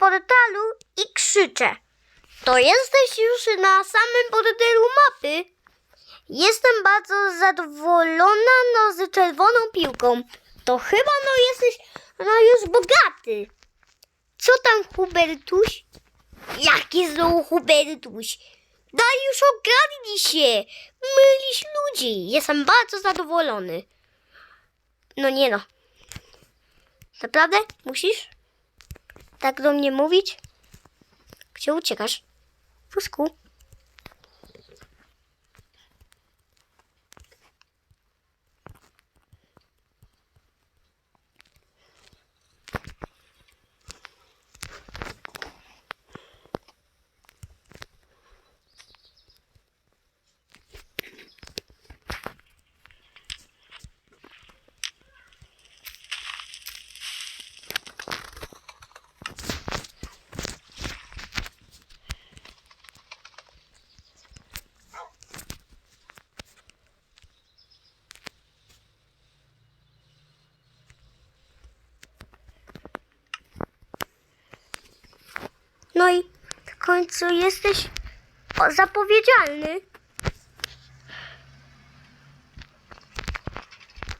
portalu i krzyczę. To jesteś już na samym portalu mapy. Jestem bardzo zadowolona no, z czerwoną piłką. To chyba no jesteś no już bogaty. Co tam Hubertuś? Jaki znowu Hubertuś? Daj już ogarnij się. Mylisz ludzi. Jestem bardzo zadowolony. No nie no. Naprawdę? Musisz? Tak do mnie mówić? Gdzie uciekasz? Fusku. No i w końcu jesteś zapowiedzialny.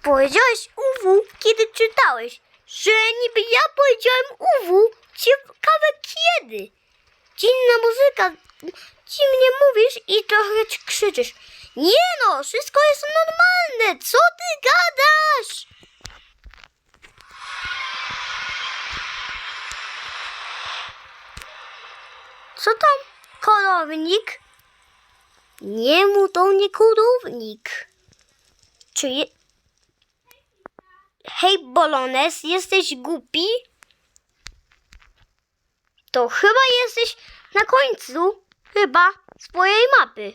Powiedziałeś UW, kiedy czytałeś, że niby ja powiedziałem UW. Ciekawe kiedy. Dziwna muzyka. Dziwnie mówisz i trochę krzyczysz. Nie no, wszystko jest normalne. Co ty gadasz? Co tam? Kolownik? Nie mu to nie kolownik. Czy je... Hej, Bolones, jesteś głupi? To chyba jesteś na końcu, chyba, swojej mapy.